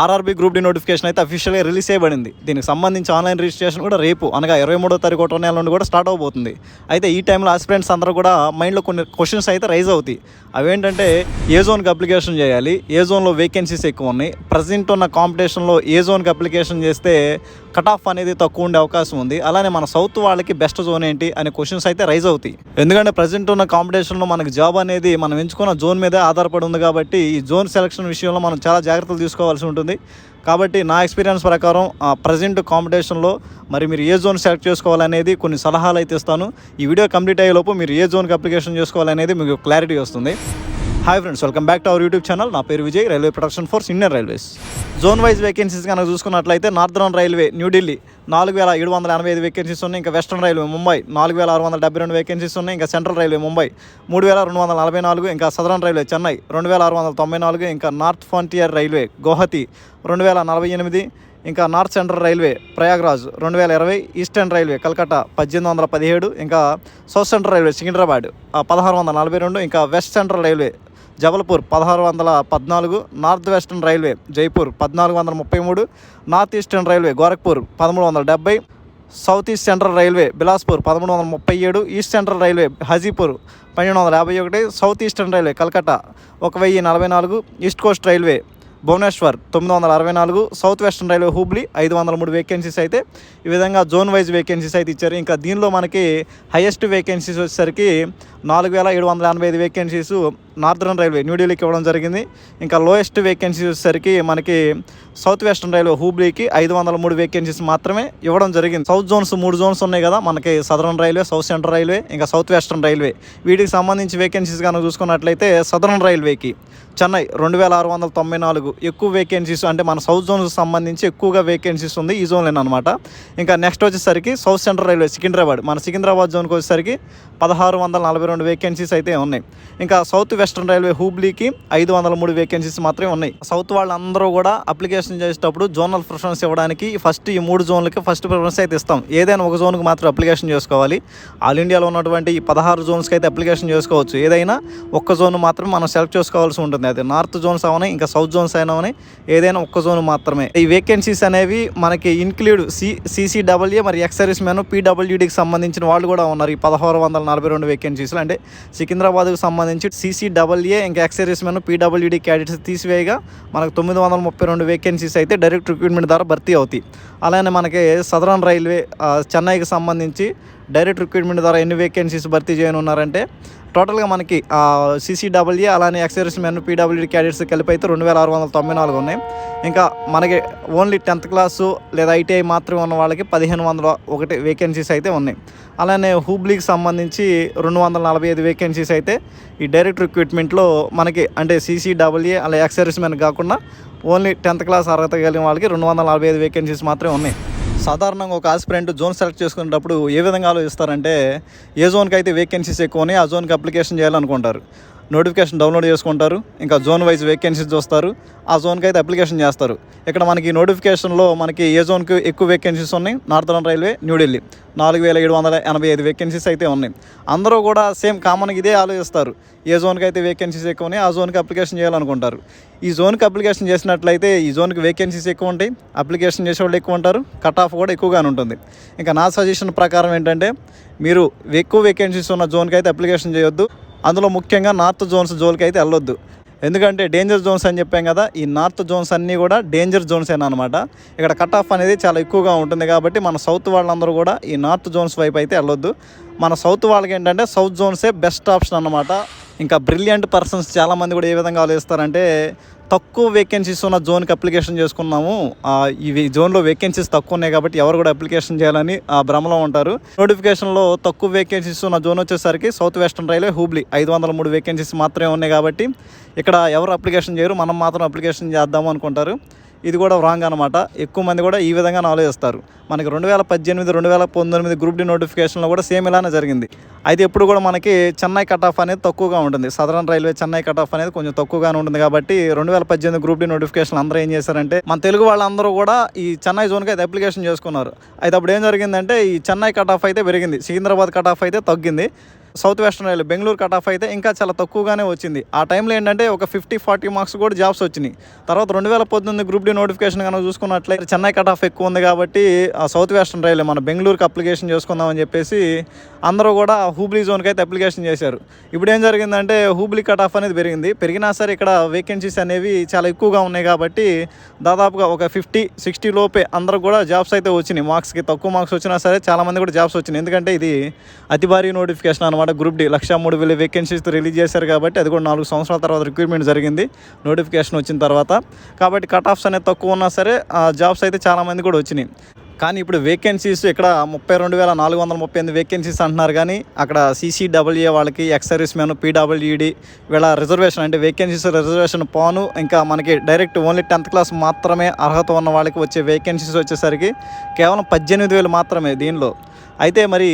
RRB group D notification అయితే అఫీషియల్గా release చేయబడింది. దీనికి సంబంధించి ఆన్లైన్ రిజిస్ట్రేషన్ కూడా రేపు అనగా ఇరవై మూడో తారీఖు ఒకటో నెల నుండి కూడా స్టార్ట్ అవబోతుంది. అయితే ఈ టైంలో ఆస్పిరెంట్స్ అందరూ కూడా మైండ్లో కొన్ని క్వశ్చన్స్ అయితే రైజ్ అవుతాయి. అవేంటంటే ఏ జోన్కి అప్లికేషన్ చేయాలి? ఏ జోన్లో వేకెన్సీస్ ఎక్కువ ఉన్నాయి? ప్రజెంట్ ఉన్న కాంపిటీషన్లో ఏ జోన్కి అప్లికేషన్ చేస్తే కట్ ఆఫ్ అనేది తక్కువ ఉండే అవకాశం ఉంది. అలానే మన సౌత్ వాళ్ళకి బెస్ట్ జోన్ ఏంటి అనే క్వశ్చన్స్ అయితే రైజ్ అవుతాయి. ఎందుకంటే ప్రజెంట్ ఉన్న కాంపిటీషన్లో మనకి జాబ్ అనేది మనం ఎంచుకున్న జోన్ మీదే ఆధారపడి ఉంది కాబట్టి ఈ జోన్ సెలక్షన్ విషయంలో మనం చాలా జాగ్రత్తలు తీసుకోవాల్సి ఉంటుంది. కాబట్టి నా ఎక్స్పీరియన్స్ ప్రకారం ప్రజెంట్ కాంపిటీషన్లో మరి మీరు ఏ జోన్ సెలెక్ట్ చేసుకోవాలనేది కొన్ని సలహాలు అయితే ఇస్తాను. ఈ వీడియో కంప్లీట్ అయ్యేలోపు మీరు ఏ జోన్కి అప్లికేషన్ చేసుకోవాలనేది మీకు క్లారిటీ వస్తుంది. Hi friends welcome back to our YouTube channel నా పేరు Vijay railway production force Indian railways. Zone wise vacancies కనుక చూసుకున్నట్లయితే నార్థరన్ రైల్వే న్యూఢిల్లీ నాలుగు వేల ఏడు వందల ఎనభై ఐదు వేకెన్సీస్ ఉన్నాయి. ఇంకా వెస్ట్రన్ రైల్వే ముంబై నాలుగు వేల ఆరు వందల డెబ్బై రెండు వేకెన్సీస్ ఉన్నాయి. ఇంకా సెంట్రల్ రైల్వే ముంబై మూడు వేల రెండు వందల నలభై నాలుగు. ఇంకా సదరన్ రైల్వే చెన్నై రెండు వేల ఆరు వందల తొంభై నాలుగు. ఇంకా నార్త్ ఫ్రంటియర్ రైల్వే గౌహతి రెండు వేల నలభై ఎనిమిది. ఇంకా నార్త్ సెంట్రల్ రైల్వే ప్రయాగ్రాజ్ రెండు వేల ఇరవై. ఈస్టర్న్ రైల్వే కల్కట్టా పద్దెనిమిది వందల పదిహేడు. ఇంకా సౌత్ సెంట్రల్ రైల్వే సికింద్రాబాద్ పదహారు వందల నలభై రెండు. ఇంకా వెస్ట్ సెంట్రల్ రైల్వే జబల్పూర్ పదహారు వందల పద్నాలుగు నార్త్ వెస్టర్న్ రైల్వే జైపూర్ పద్నాలుగు వందల ముప్పై మూడు నార్త్ ఈస్టర్న్ రైల్వే గోరఖ్పూర్ పదమూడు వందల డెబ్బై south east central railway Bilaspur పదమూడు వందల ముప్పై ఏడు ఈస్ట్ సెంట్రల్ రైల్వే హజీపూర్ పన్నెండు వందల యాభై ఒకటి సౌత్ ఈస్టర్న్ రైల్వే కల్కట్టా ఒక వెయ్యి నలభై నాలుగు ఈస్ట్ కోస్ట్ రైల్వే భువనేశ్వర్ తొమ్మిది వందల అరవై నాలుగు సౌత్ వెస్టర్న్ రైల్వే హూబ్లీ ఐదు వందల మూడు వేకెన్సీస్ అయితే ఈ విధంగా జోన్ వైజ్ వేకెన్సీస్ అయితే ఇచ్చారు. ఇంకా దీనిలో మనకి హైయెస్ట్ వేకెన్సీస్ వచ్చేసరికి నాలుగు వేల ఏడు వందల ఎనభై ఐదు వేకెన్సీస్ నార్థరన్ రైల్వే న్యూఢిల్లీకి ఇవ్వడం జరిగింది. ఇంకా లోయెస్ట్ వేకెన్సీ వచ్చేసరికి మనకి సౌత్ వెస్టర్న్ రైల్వే హూబ్లీకి ఐదు వందల మూడు వేకెన్సీస్ మాత్రమే ఇవ్వడం జరిగింది. సౌత్ జోన్స్ మూడు జోన్స్ ఉన్నాయి కదా మనకి southern railway south central railway ఇంకా సౌత్ వెస్టర్న్ రైల్వే. వీటికి సంబంధించి వేకెన్సీస్ కనుక చూసుకున్నట్లయితే సదరన్ రైల్వేకి చెన్నై రెండు వేల ఆరు వందల తొంభై నాలుగు ఎక్కువ వేకెన్సీస్ అంటే మన సౌత్ జోన్కి సంబంధించి ఎక్కువగా వేకెన్సీస్ ఉంది ఈ జోన్లో అనమాట ఇంకా నెక్స్ట్ వచ్చేసరికి సౌత్ సెంట్రల్ రైల్వే సికింద్రాబాద్. మన సికింద్రాబాద్ జోన్కి వచ్చేసరికి పదహారు వందల నలభై రెండు వేకెన్సీస్ అయితే ఉన్నాయి. ఇంకా సౌత్ వెస్ట్రన్ రైల్వే హూబ్లీకి ఐదు వందల మూడు వేకెన్సీస్ మాత్రమే ఉన్నాయి. సౌత్ వాళ్ళందరూ కూడా అప్లికేషన్ చేసేటప్పుడు జోనల్ ప్రిఫరెన్స్ ఇవ్వడానికి ఫస్ట్ ఈ మూడు జోన్లకి ఫస్ట్ ప్రిఫరెన్స్ అయితే ఇస్తాం. ఏదైనా ఒక జోన్కి మాత్రం అప్లికేషన్ చేసుకోవాలి. ఆల్ ఇండియాలో ఉన్నటువంటి ఈ పదహారు జోన్స్కి అయితే అప్లికేషన్ చేసుకోవచ్చు. ఏదైనా ఒక్క జోన్ మాత్రం మనం సెలెక్ట్ చేసుకోవాల్సి ఉంటుంది. అది నార్త్ జోన్స్ అవని ఇంకా సౌత్ జోన్స్ అయినా ఏదైనా ఒక్క జోన్ మాత్రమే. ఈ వేకెన్సీస్ అనేవి మనకి ఇన్క్లూడ్ సి సిసిడబ్ల్యూ మరి ఎక్స్ సర్వీస్ మ్యాన్ పీడబ్ల్యూడికి సంబంధించిన వాళ్ళు కూడా ఉన్నారు. ఈ పదహారు వందల నలభై రెండు వేకెన్సీస్లో అంటే సికింద్రాబాద్కు సంబంధించి సిసి సిసిడబ్ల్యూఏ ఇంకా ఎక్స్ మెన్ పీడబ్ల్యూడి క్యాడెట్స్ తీసివేయగా మనకు తొమ్మిది వందల ముప్పై రెండు వేకెన్సీస్ అయితే డైరెక్ట్ రిక్రూట్మెంట్ ద్వారా భర్తీ అవుతాయి. అలానే మనకి సదరన్ రైల్వే చెన్నైకి సంబంధించి డైరెక్ట్ రిక్రూట్మెంట్ ద్వారా ఎన్ని వేకెన్సీస్ భర్తీ చేయనున్నారంటే టోటల్గా మనకి సీసీడబ్ల్యూ అలానే ఎక్సైర్స్ మెన్ పీడబ్ల్యూడి క్యాడెట్స్ కలిపి అయితే రెండు వేల ఆరు వందల తొంభై నాలుగు ఉన్నాయి. ఇంకా మనకి ఓన్లీ టెన్త్ క్లాసు లేదా ఐటీఐ మాత్రమే ఉన్న వాళ్ళకి పదిహేను వందల ఒకటి వేకెన్సీస్ అయితే ఉన్నాయి. అలానే హూబ్లీకి సంబంధించి రెండు వందల నలభై ఐదు వేకెన్సీస్ అయితే ఈ డైరెక్ట్ రిక్రూట్మెంట్లో మనకి అంటే సీసీడబ్ల్యూ అలా ఎక్సైర్స్ మెన్ కాకుండా ఓన్లీ టెన్త్ క్లాస్ అర్హత కలిగిన వాళ్ళకి రెండు వందల నలభై ఐదు వేకెన్సీస్ మాత్రమే ఉన్నాయి. సాధారణంగా ఒక ఆస్పిరెంట్ జోన్ సెలెక్ట్ చేసుకునేటప్పుడు ఏ విధంగా ఆలోచిస్తారంటే ఏ జోన్కి అయితే వేకెన్సీస్ ఎక్కువ ఉన్నాయి ఆ జోన్కి అప్లికేషన్ చేయాలనుకుంటారు. నోటిఫికేషన్ డౌన్లోడ్ చేసుకుంటారు. ఇంకా జోన్ వైజ్ వేకెన్సీస్ చూస్తారు. ఆ జోన్కి అయితే అప్లికేషన్ చేస్తారు. ఇక్కడ మనకి నోటిఫికేషన్లో మనకి ఏ జోన్కి ఎక్కువ వేకెన్సీస్ ఉన్నాయి? నార్థన్ రైల్వే న్యూఢిల్లీ నాలుగు వేల ఏడు వందల ఎనభై ఐదు వేకెన్సీస్ అయితే ఉన్నాయి. అందరూ కూడా సేమ్ కామన్గా ఇదే ఆలోచిస్తారు. ఏ జోన్కి అయితే వేకెన్సీస్ ఎక్కువ ఉన్నాయి ఆ జోన్కి అప్లికేషన్ చేయాలనుకుంటారు. ఈ జోన్కి అప్లికేషన్ చేసినట్లయితే ఈ జోన్కి వేకెన్సీస్ ఎక్కువ ఉంటాయి. అప్లికేషన్ చేసే వాళ్ళు ఎక్కువ ఉంటారు. కట్ ఆఫ్ కూడా ఎక్కువగానే ఉంటుంది. ఇంకా నా సజెషన్ ప్రకారం ఏంటంటే మీరు ఎక్కువ వేకెన్సీస్ ఉన్న జోన్కి అయితే అప్లికేషన్ చేయొద్దు. అందులో ముఖ్యంగా నార్త్ జోన్స్ జోన్కి అయితే వెళ్ళొద్దు. ఎందుకంటే డేంజర్ జోన్స్ అని చెప్పాం కదా ఈ నార్త్ జోన్స్ అన్నీ కూడా డేంజర్ జోన్స్ అనమాట ఇక్కడ కట్ ఆఫ్ అనేది చాలా ఎక్కువగా ఉంటుంది కాబట్టి మన సౌత్ వాళ్ళందరూ కూడా ఈ నార్త్ జోన్స్ వైపు అయితే వెళ్ళొద్దు. మన సౌత్ వాళ్ళకి ఏంటంటే సౌత్ జోన్సే బెస్ట్ ఆప్షన్ అనమాట ఇంకా బ్రిలియంట్ పర్సన్స్ చాలామంది కూడా ఏ విధంగా ఆలోచిస్తారంటే తక్కువ వేకెన్సీస్ ఉన్న జోన్కి అప్లికేషన్ చేసుకున్నాము. ఇవి జోన్లో వేకెన్సీస్ తక్కువ ఉన్నాయి కాబట్టి ఎవరు కూడా అప్లికేషన్ చేయాలని ఆ భ్రమలో ఉంటారు. నోటిఫికేషన్లో తక్కువ వేకెన్సీస్ ఉన్న జోన్ వచ్చేసరికి సౌత్ వెస్టర్న్ రైల్వే హూబ్లీ ఐదు వందల మూడు వేకెన్సీస్ మాత్రమే ఉన్నాయి కాబట్టి ఇక్కడ ఎవరు అప్లికేషన్ చేయరు మనం మాత్రం అప్లికేషన్ చేద్దాము అనుకుంటారు. ఇది కూడా రాంగ్ అనమాట ఎక్కువ మంది కూడా ఈ విధంగా ఆలోచిస్తారు మనకి రెండు వేల పద్దెనిమిది రెండు వేల పంతొమ్మిది గ్రూప్ డి నోటిఫికేషన్లో కూడా సేమ్ ఇలానే జరిగింది. అయితే ఎప్పుడు కూడా మనకి చెన్నై కట్ ఆఫ్ అనేది తక్కువగా ఉంటుంది. Southern railway Chennai cut off అనేది కొంచెం తక్కువగానే ఉంటుంది కాబట్టి రెండు వేల పద్దెనిమిది గ్రూప్ డి నోటిఫికేషన్ అందరూ ఏం చేశారంటే మన తెలుగు వాళ్ళందరూ కూడా ఈ చెన్నై జోన్కి అయితే అప్లికేషన్ చేసుకున్నారు. అయితే అప్పుడు ఏం జరిగిందంటే ఈ చెన్నై కట్ ఆఫ్ అయితే పెరిగింది. సికింద్రాబాద్ కట్ ఆఫ్ అయితే తగ్గింది. South western railway Bengaluru cut off అయితే ఇంకా చాలా తక్కువగానే వచ్చింది. ఆ టైంలో ఏంటంటే ఒక ఫిఫ్టీ ఫార్టీ మార్క్స్ కూడా జాబ్స్ వచ్చినాయి. తర్వాత రెండు వేల పద్దెనిమిది గ్రూప్ డి నోటిఫికేషన్ కనుక చూసుకున్నట్లయితే చెన్నై కట్ ఆఫ్ ఎక్కువ ఉంది కాబట్టి ఆ సౌత్ వెస్టర్న్ రైల్వే మన బెంగళూరుకి అప్లికేషన్ చేసుకుందామని చెప్పేసి అందరూ కూడా హూబ్లీ జోన్కి అయితే అప్లికేషన్ చేశారు. ఇప్పుడు ఏం జరిగిందంటే హూబ్లీ కట్ ఆఫ్ అనేది పెరిగింది. పెరిగినా సరే ఇక్కడ వేకెన్సీస్ అనేవి చాలా ఎక్కువగా ఉన్నాయి కాబట్టి దాదాపుగా ఒక ఫిఫ్టీ సిక్స్టీ లోపే అందరూ కూడా జాబ్స్ అయితే వచ్చినాయి. మార్క్స్కి తక్కువ మార్క్స్ వచ్చినా సరే చాలామంది కూడా జాబ్స్ వచ్చినాయి. ఎందుకంటే ఇది అతి భారీ నోటిఫికేషన్ అనమాట గ్రూప్ డి లక్ష మూడు వేల వేకెన్సీస్ రిలీజ్ చేశారు కాబట్టి అది కూడా నాలుగు సంవత్సరాల తర్వాత రిక్రూట్మెంట్ జరిగింది. నోటిఫికేషన్ వచ్చిన తర్వాత. కాబట్టి కట్ ఆఫ్స్ అనేది తక్కువ ఉన్నా సరే ఆ జాబ్స్ అయితే చాలామంది కూడా వచ్చినాయి. కానీ ఇప్పుడు వేకెన్సీస్ ఇక్కడ ముప్పై రెండు వేల నాలుగు వందల ముప్పై ఎనిమిది వేకెన్సీస్ అంటున్నారు కానీ అక్కడ సీసీడబ్ల్యూఏ వాళ్ళకి ఎక్స్ సర్వీస్ మ్యాన్ పీడబ్ల్యూడి వీళ్ళ రిజర్వేషన్ అంటే వేకెన్సీస్ రిజర్వేషన్ పోను. ఇంకా మనకి డైరెక్ట్ ఓన్లీ టెన్త్ క్లాస్ మాత్రమే అర్హత ఉన్న వాళ్ళకి వచ్చే వేకెన్సీస్ వచ్చేసరికి కేవలం పద్దెనిమిది వేలు మాత్రమే దీనిలో. అయితే మరి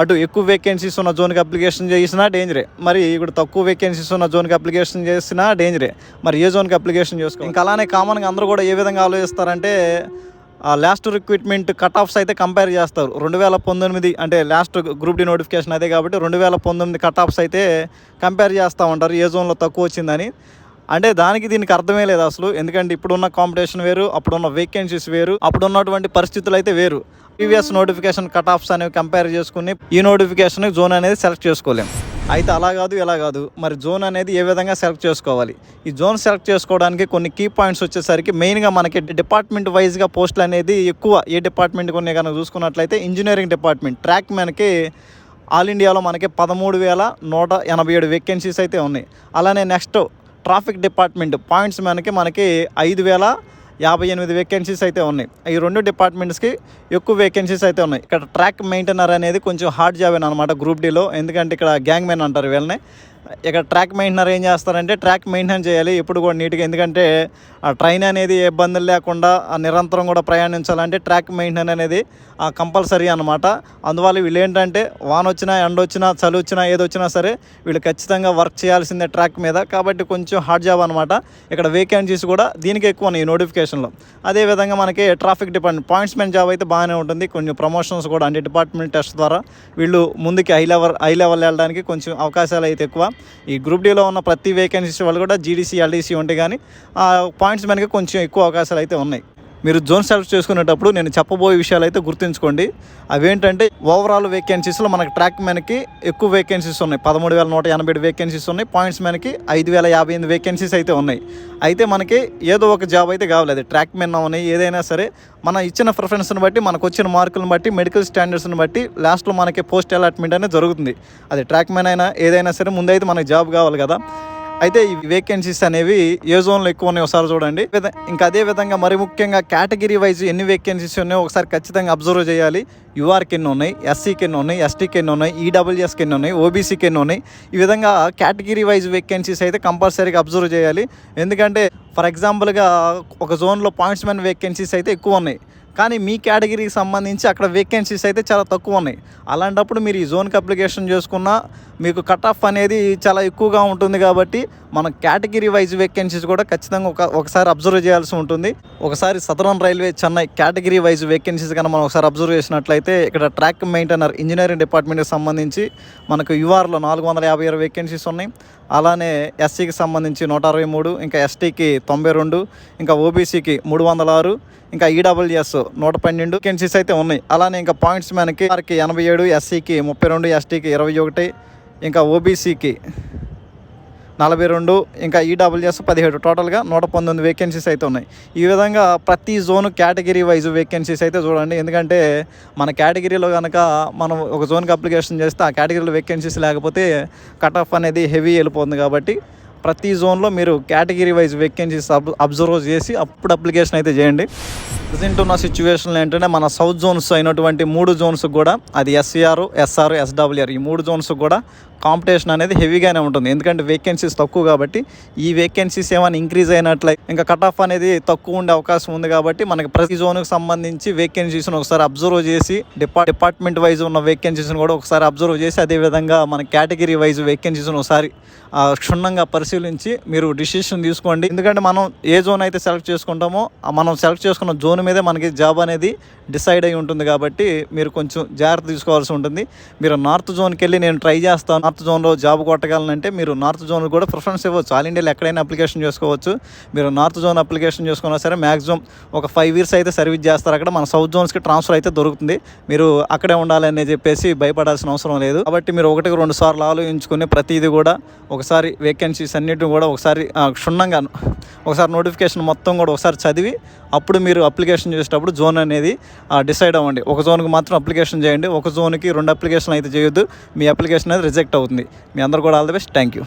అటు ఎక్కువ వేకెన్సీస్ ఉన్న జోన్కి అప్లికేషన్ చేసినా డేంజరే మరి ఇప్పుడు తక్కువ వేకెన్సీస్ ఉన్న జోన్కి అప్లికేషన్ చేసినా డేంజరే మరి ఏ జోన్కి అప్లికేషన్ చేసుకో ఇంకా అలానే కామన్గా అందరూ కూడా ఏ విధంగా ఆలోచిస్తారంటే లాస్ట్ రిక్రూట్మెంట్ కట్ ఆఫ్స్ అయితే కంపేర్ చేస్తారు. రెండు వేల పంతొమ్మిది అంటే లాస్ట్ గ్రూప్ డి నోటిఫికేషన్ అదే కాబట్టి రెండు వేల పంతొమ్మిది కట్ ఆఫ్స్ అయితే కంపేర్ చేస్తూ ఉంటారు. ఏ జోన్లో తక్కువ వచ్చిందని. అంటే దానికి దీనికి అర్థమే లేదు అసలు. ఎందుకంటే ఇప్పుడున్న కాంపిటీషన్ వేరు అప్పుడున్న వేకెన్సీస్ వేరు అప్పుడు ఉన్నటువంటి పరిస్థితులు అయితే వేరు. ప్రీవియస్ నోటిఫికేషన్ కట్ ఆఫ్స్ అనేవి కంపేర్ చేసుకుని ఈ నోటిఫికేషన్ జోన్ అనేది సెలెక్ట్ చేసుకోలేము అయితే అలా కాదు ఇలా కాదు. మరి జోన్ అనేది ఏ విధంగా సెలెక్ట్ చేసుకోవాలి? ఈ జోన్ సెలెక్ట్ చేసుకోవడానికి కొన్ని కీ పాయింట్స్ వచ్చేసరికి మెయిన్గా మనకి డిపార్ట్మెంట్ వైజ్గా పోస్టులు అనేది ఎక్కువ. ఏ డిపార్ట్మెంట్ కొన్ని కనుక చూసుకున్నట్లయితే ఇంజనీరింగ్ డిపార్ట్మెంట్ ట్రాక్ మ్యాన్కి ఆల్ ఇండియాలో మనకి పదమూడు వేల నూట ఎనభై ఏడు వేకెన్సీస్ అయితే ఉన్నాయి. అలానే నెక్స్ట్ ట్రాఫిక్ డిపార్ట్మెంట్ పాయింట్స్ మ్యాన్కి మనకి ఐదు వేల యాభై ఎనిమిది వేకెన్సీస్ అయితే ఉన్నాయి. ఈ రెండు డిపార్ట్మెంట్స్కి ఎక్కువ వేకెన్సీస్ అయితే ఉన్నాయి. ఇక్కడ ట్రాక్ మెయింటైనర్ అనేది కొంచెం హార్డ్ జాబ్ అనమాట గ్రూప్ డీలో ఎందుకంటే ఇక్కడ గ్యాంగ్ మెన్ అంటారు వీళ్ళని. ఇక్కడ ట్రాక్ మెయింటైనర్ ఏం చేస్తారంటే ట్రాక్ మెయింటైన్ చేయాలి ఎప్పుడు కూడా నీట్గా. ఎందుకంటే ఆ ట్రైన్ అనేది ఏ ఇబ్బందులు లేకుండా నిరంతరం కూడా ప్రయాణించాలంటే ట్రాక్ మెయింటైన్ అనేది కంపల్సరీ అనమాట అందువల్ల వీళ్ళు ఏంటంటే వాన వచ్చినా ఎండ వచ్చినా చలి వచ్చినా ఏది వచ్చినా సరే వీళ్ళు ఖచ్చితంగా వర్క్ చేయాల్సిందే ట్రాక్ మీద. కాబట్టి కొంచెం హార్డ్ జాబ్ అనమాట ఇక్కడ వేకెన్సీస్ కూడా దీనికి ఎక్కువ ఉన్నాయి ఈ నోటిఫికేషన్లో. అదేవిధంగా మనకి ట్రాఫిక్ డిపార్ట్మెంట్ పాయింట్స్మెంట్ జాబ్ అయితే బాగానే ఉంటుంది. కొంచెం ప్రమోషన్స్ కూడా అంటే డిపార్ట్మెంట్ టెస్ట్ ద్వారా వీళ్ళు ముందుకి హై లెవెల్ హై లెవెల్ వెళ్ళడానికి కొంచెం అవకాశాలు అయితే ఎక్కువ. ఈ గ్రూప్ డీలో ఉన్న ప్రతి వేకెన్సీస్ వాళ్ళు కూడా జీడీసీ ఎల్డీసీ ఉంటే కానీ ఆ పాయింట్స్ మనకి కొంచెం ఎక్కువ అవకాశాలు అయితే ఉన్నాయి. మీరు జోన్ సెలెక్ట్ చేసుకునేటప్పుడు నేను చెప్పబోయే విషయాలు అయితే గుర్తుంచుకోండి. అవేంటంటే ఓవరాల్ వేకెన్సీస్లో మనకి ట్రాక్ మ్యాన్కి ఎక్కువ వేకెన్సీస్ ఉన్నాయి. పదమూడు వేల నూట ఎనభై ఏడు వేకెన్సీస్ ఉన్నాయి. పాయింట్స్ మ్యాన్కి ఐదు వేల యాభై ఎనిమిది వేకెన్సీస్ అయితే ఉన్నాయి. అయితే మనకి ఏదో ఒక జాబ్ అయితే కావాలి అది ట్రాక్ మెన్ అవని ఏదైనా సరే మన ఇచ్చిన ప్రిఫరెన్స్ని బట్టి మనకు వచ్చిన మార్కులను బట్టి మెడికల్ స్టాండర్డ్స్ని బట్టి లాస్ట్లో మనకి పోస్ట్ అలాట్మెంట్ అనేది జరుగుతుంది. అది ట్రాక్ మెన్ అయినా ఏదైనా సరే ముందైతే మనకి జాబ్ కావాలి కదా. అయితే ఈ వేకెన్సీస్ అనేవి ఏ జోన్లో ఎక్కువ ఉన్నాయి ఒకసారి చూడండి. ఇంకా అదే విధంగా మరి ముఖ్యంగా కేటగిరీ వైజ్ ఎన్ని వేకెన్సీస్ ఉన్నాయో ఒకసారి ఖచ్చితంగా అబ్జర్వ్ చేయాలి. యూఆర్కి ఎన్ని ఉన్నాయి ఎస్సీకి ఎన్ని ఉన్నాయి ఎస్టీకి ఎన్ని ఉన్నాయి ఈడబ్ల్యూఎస్కి ఎన్ని ఉన్నాయి ఓబీసీకి ఎన్ని ఉన్నాయి. ఈ విధంగా కేటగిరీ వైజ్ వేకెన్సీస్ అయితే కంపల్సరీగా అబ్జర్వ్ చేయాలి. ఎందుకంటే ఫర్ ఎగ్జాంపుల్గా ఒక జోన్లో పాయింట్స్ మ్యాన్ వేకెన్సీస్ అయితే ఎక్కువ ఉన్నాయి. కానీ మీ కేటగిరీకి సంబంధించి అక్కడ వేకెన్సీస్ అయితే చాలా తక్కువ ఉన్నాయి. అలాంటప్పుడు మీరు ఈ జోన్కి అప్లికేషన్ చేసుకున్నా మీకు కట్ ఆఫ్ అనేది చాలా ఎక్కువగా ఉంటుంది కాబట్టి మన కేటగిరీ వైజ్ వేకెన్సీస్ కూడా ఖచ్చితంగా ఒక ఒకసారి అబ్జర్వ్ చేయాల్సి ఉంటుంది. ఒకసారి southern railway Chennai category wise vacancies కన్నా మనం ఒకసారి అబ్జర్వ్ చేసినట్లయితే ఇక్కడ ట్రాక్ మెయింటైనర్ ఇంజనీరింగ్ డిపార్ట్మెంట్కి సంబంధించి మనకు యూఆర్లో నాలుగు వందల యాభై ఆరు వేకెన్సీస్ ఉన్నాయి. అలానే ఎస్సీకి సంబంధించి నూట అరవై మూడు ఇంకా ఎస్టీకి తొంభై రెండు ఇంకా ఓబీసీకి మూడు వందల ఆరు ఇంకా ఈడబ్ల్యూఎస్ నూట పన్నెండు వేకెన్సీస్ అయితే ఉన్నాయి. అలానే ఇంకా పాయింట్స్ మ్యాన్కి వారికి ఎనభై ఏడు ఎస్సీకి ముప్పై రెండు ఎస్టీకి ఇరవై ఒకటి ఇంకా ఓబీసీకి నలభై రెండు ఇంకా ఈడబ్ల్యూఎస్ పదిహేడు. టోటల్గా నూట పంతొమ్మిది వేకెన్సీస్ అయితే ఉన్నాయి. ఈ విధంగా ప్రతి జోన్ కేటగిరీ వైజ్ వేకెన్సీస్ అయితే చూడండి. ఎందుకంటే మన కేటగిరీలో కనుక మనం ఒక జోన్కి అప్లికేషన్ చేస్తే ఆ కేటగిరీలో వేకెన్సీస్ లేకపోతే కట్ ఆఫ్ అనేది హెవీ వెళ్ళిపోతుంది కాబట్టి ప్రతి జోన్లో మీరు కేటగిరీ వైజ్ వేకెన్సీస్ అబ్ అబ్జర్వ్ చేసి అప్పుడు అప్లికేషన్ అయితే చేయండి. ప్రజెంట్ ఉన్న సిచ్యువేషన్లో ఏంటంటే మన సౌత్ జోన్స్ అయినటువంటి మూడు జోన్స్ కూడా అది ఎస్సీఆర్ ఎస్ఆర్ ఎస్డబ్ల్యూఆర్ ఈ మూడు జోన్స్ కూడా కాంపిటీషన్ అనేది హెవీగానే ఉంటుంది. ఎందుకంటే వేకెన్సీస్ తక్కువ కాబట్టి ఈ వేకెన్సీస్ ఏమైనా ఇంక్రీజ్ అయినట్లయి ఇంకా కట్ ఆఫ్ అనేది తక్కువ ఉండే అవకాశం ఉంది కాబట్టి మనకి ప్రతి జోన్కి సంబంధించి వేకెన్సీస్ని ఒకసారి అబ్జర్వ్ చేసి డిపా డిపార్ట్మెంట్ వైజ్ ఉన్న వేకెన్సీస్ని కూడా ఒకసారి అబ్జర్వ్ చేసి అదేవిధంగా మన కేటగిరీ వైజ్ వేకెన్సీస్ని ఒకసారి క్షుణ్ణంగా పరిశీలించి మీరు డిసిషన్ తీసుకోండి. ఎందుకంటే మనం ఏ జోన్ అయితే సెలెక్ట్ చేసుకుంటామో మనం సెలెక్ట్ చేసుకున్న జోన్ మీదే మనకి జాబ్ అనేది డిసైడ్ అయి ఉంటుంది కాబట్టి మీరు కొంచెం జాగ్రత్త తీసుకోవాల్సి ఉంటుంది. మీరు నార్త్ జోన్కి వెళ్ళి నేను ట్రై చేస్తాను. నార్త్ జోన్లో జాబ్ కొట్టగలనంటే మీరు నార్త్ జోన్ కూడా ప్రిఫరెన్స్ ఇవ్వచ్చు. ఆల్ ఇండియాలో ఎక్కడైనా అప్లికేషన్ చేసుకోవచ్చు. మీరు నార్త్ జోన్ అప్లికేషన్ చేసుకున్నా సరే మ్యాక్సిమం ఒక ఫైవ్ ఇయర్స్ అయితే సర్వీస్ చేస్తారు అక్కడ. మన సౌత్ జోన్స్కి ట్రాన్స్ఫర్ అయితే దొరుకుతుంది. మీరు అక్కడే ఉండాలని చెప్పేసి భయపడాల్సిన అవసరం లేదు. కాబట్టి మీరు ఒకటికి రెండు సార్లు ఆలోచించుకుని ప్రతిదీ కూడా ఒకసారి వేకెన్సీస్ అన్నిటిని కూడా ఒకసారి క్షుణ్ణంగా ఒకసారి నోటిఫికేషన్ మొత్తం కూడా ఒకసారి చదివి అప్పుడు మీరు అప్లికేషన్ చేసేటప్పుడు జోన్ అనేది డిసైడ్ అవ్వండి. ఒక జోన్కి మాత్రం అప్లికేషన్ చేయండి. ఒక జోన్కి రెండు అప్లికేషన్ అయితే చేయొద్దు. మీ అప్లికేషన్ అనేది రిజెక్ట్ అవుతుంది. మీ అందరు కూడా all the best. Thank you